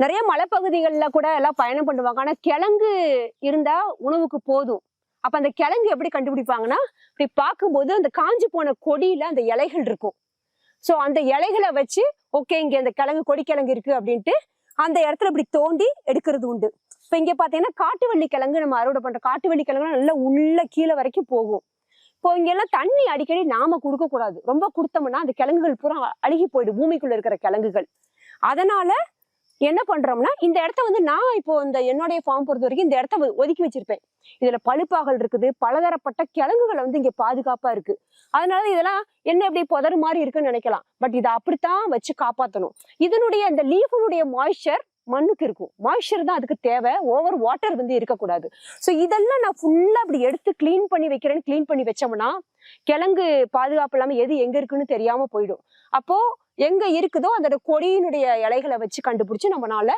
நிறைய மலைப்பகுதிகளில் கூட எல்லாம் பயணம் பண்ணுவாங்க. ஆனால் கிழங்கு இருந்தா உணவுக்கு போதும். அப்ப அந்த கிழங்கு எப்படி கண்டுபிடிப்பாங்கன்னா இப்படி பார்க்கும்போது அந்த காஞ்சி போன கொடியில அந்த இலைகள் இருக்கும். ஸோ அந்த இலைகளை வச்சு ஓகே இங்க அந்த கிழங்கு கொடி கிழங்கு இருக்கு அப்படின்ட்டு அந்த இடத்துல இப்படி தோண்டி எடுக்கிறது உண்டு. இப்போ இங்கே பார்த்தீங்கன்னா காட்டுவள்ளி கிழங்கு நம்ம அறுவடை பண்ணுறோம் காட்டுவள்ளி கிழங்கு நல்லா உள்ள கீழே வரைக்கும் போகும். இப்போ இங்கெல்லாம் தண்ணி அடிக்கடி நாம கொடுக்கக்கூடாது. ரொம்ப கொடுத்தோம்னா அந்த கிழங்குகள் பூரா அழுகி போயிடும். பூமிக்குள்ள இருக்கிற கிழங்குகள். அதனால என்ன பண்றோம்னா இந்த இடத்த வந்து நான் இப்போ இந்த என்னுடைய ஃபார்ம் பொறுத்த வரைக்கும் இந்த இடத்த ஒதுக்கி வச்சிருப்பேன். இதுல பழுப்பாகல் இருக்குது பலதரப்பட்ட கிழங்குகளை வந்து இங்க பாதுகாப்பா இருக்கு. அதனால இதெல்லாம் என்ன இப்படி புதறு மாதிரி இருக்குன்னு நினைக்கலாம். பட் இதை அப்படித்தான் வச்சு காப்பாற்றணும் இதனுடைய இந்த லீஃபுடைய மாய்ஸ்சர் மண்ணுக்கு இருக்கும். மாய்ஸ்சர் தான் அதுக்கு தேவை. ஓவர் வாட்டர் வந்து இருக்கக்கூடாது. ஸோ இதெல்லாம் நான் ஃபுல்லா அப்படி எடுத்து க்ளீன் பண்ணி வைக்கிறேன்னு க்ளீன் பண்ணி வச்சோம்னா கிழங்கு பாதுகாப்பு இல்லாம எது எங்க இருக்குன்னு தெரியாம போயிடும். அப்போ எங்கே இருக்குதோ அதோட கொடியினுடைய இலைகளை வச்சு கண்டுபிடிச்சி நம்மளால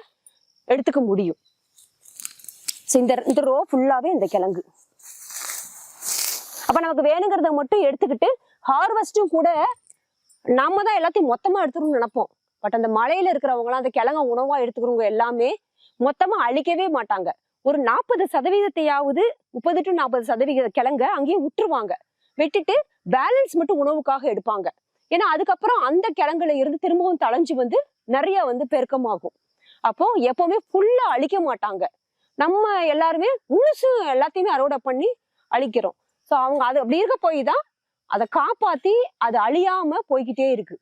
எடுத்துக்க முடியும். So இந்த இந்த ரோ ஃபுல்லாகவே இந்த கிழங்கு. அப்போ நமக்கு வேணுங்கிறத மட்டும் எடுத்துக்கிட்டு ஹார்வெஸ்ட்டும் கூட நம்ம தான் எல்லாத்தையும் மொத்தமாக எடுத்துக்கணும்னு நினைப்போம். பட் அந்த மலையில் இருக்கிறவங்களாம் அந்த கிழங்க உணவாக எடுத்துக்கிறவங்க எல்லாமே மொத்தமாக அழிக்கவே மாட்டாங்க. ஒரு நாற்பது சதவீதத்தையாவது முப்பது டு நாற்பது சதவீத கிழங்க அங்கேயே விட்டுருவாங்க. விட்டுட்டு பேலன்ஸ் மட்டும் உணவுக்காக எடுப்பாங்க. ஏன்னா அதுக்கப்புறம் அந்த கிழங்குல இருந்து திரும்பவும் தளைஞ்சு வந்து நிறைய வந்து பெருக்கமாகும். அப்போ எப்பவுமே ஃபுல்லா அழிக்க மாட்டாங்க. நம்ம எல்லாருமே முழுசு எல்லாத்தையுமே அறுவடை பண்ணி அழிக்கிறோம். ஸோ அவங்க அது அப்படி இருக்க போய் தான் அதை காப்பாத்தி அது அழியாம போய்கிட்டே இருக்கு.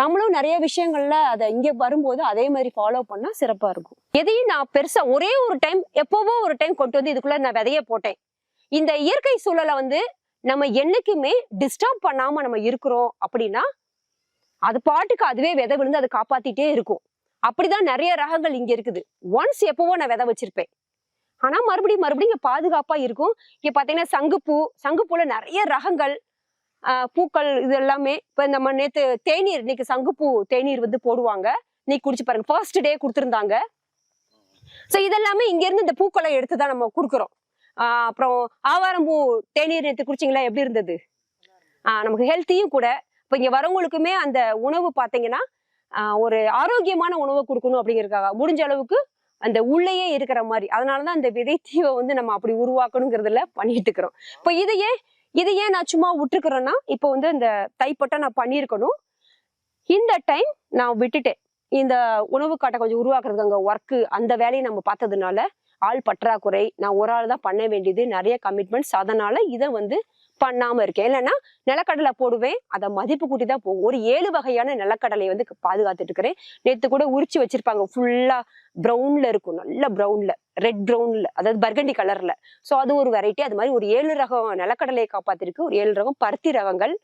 நம்மளும் நிறைய விஷயங்கள்ல அதை இங்க வரும்போது அதே மாதிரி ஃபாலோ பண்ணா சிறப்பா இருக்கும். எதையும் நான் பெருசா ஒரே ஒரு டைம் எப்போவோ ஒரு டைம் கொண்டு வந்து இதுக்குள்ள நான் விதைய போட்டேன். இந்த இயற்கை சூழலை வந்து நம்ம என்னைக்குமே டிஸ்டர்ப் பண்ணாம நம்ம இருக்கிறோம் அப்படின்னா அது பாட்டுக்கு அதுவே விதை விழுந்து அதை காப்பாத்திட்டே இருக்கும். அப்படிதான் நிறைய ரகங்கள் இங்க இருக்குது. ஒன்ஸ் எப்பவோ நான் விதை வச்சிருப்பேன். ஆனா மறுபடியும் மறுபடியும் இங்க பாதுகாப்பா இருக்கும். இங்க பாத்தீங்கன்னா சங்குப்பூ சங்குப்பூல நிறைய ரகங்கள் பூக்கள் இது எல்லாமே. இப்ப நம்ம நேத்து தேநீர் இன்னைக்கு சங்குப்பூ தேநீர் வந்து போடுவாங்க. நீ குடிச்சு பாருங்க. ஃபர்ஸ்ட் டே கொடுத்துருந்தாங்க. ஸோ இதெல்லாமே இங்க இருந்து இந்த பூக்களை எடுத்து தான் நம்ம கொடுக்குறோம். அப்புறம் ஆவாரம்பூ தேநீர் நேற்று குடிச்சிங்களா? எப்படி இருந்தது? நமக்கு ஹெல்த்தியும் கூட. இப்போ இங்கே வரவங்களுக்குமே அந்த உணவு பார்த்தீங்கன்னா ஒரு ஆரோக்கியமான உணவை கொடுக்கணும் அப்படிங்கிறதுக்காக. முடிஞ்ச அளவுக்கு அந்த உள்ளேயே இருக்கிற மாதிரி. அதனாலதான் அந்த விதைத்தீவை வந்து நம்ம அப்படி உருவாக்கணுங்கிறதுல பண்ணிட்டு இருக்கிறோம் இப்போ இதையே ஏன் இது ஏன் நான் சும்மா விட்டுருக்குறேன்னா இப்போ வந்து இந்த தைப்பட்டை நான் பண்ணியிருக்கணும். இந்த டைம் நான் விட்டுட்டேன். இந்த உணவு காட்டை கொஞ்சம் உருவாக்குறதுக்கு அங்கே ஒர்க்கு அந்த வேலையை நம்ம பார்த்ததுனால ஆள் பற்றாக்குறை நான் ஒரு ஆள் தான் பண்ண வேண்டியது நிறைய கமிட்மெண்ட்ஸ் அதனால இதை வந்து பண்ணாம இருக்கேன். இல்லைன்னா நிலக்கடலை போடுவேன் அதை மதிப்பு கூட்டி தான் போகும். ஒரு ஏழு வகையான நிலக்கடலையை வந்து பாதுகாத்துட்டு இருக்கிறேன். நேற்று கூட உரிச்சு வச்சிருப்பாங்க ஃபுல்லா ப்ரௌன்ல இருக்கும் நல்ல ப்ரௌன்ல ரெட் ப்ரௌன்ல அதாவது பர்கண்டி கலர்ல ஸோ அது ஒரு வெரைட்டி அது மாதிரி ஒரு ஏழு ரகம் நிலக்கடலையை காப்பாத்திருக்கு. ஒரு ஏழு ரகம் பருத்தி ரகங்கள்.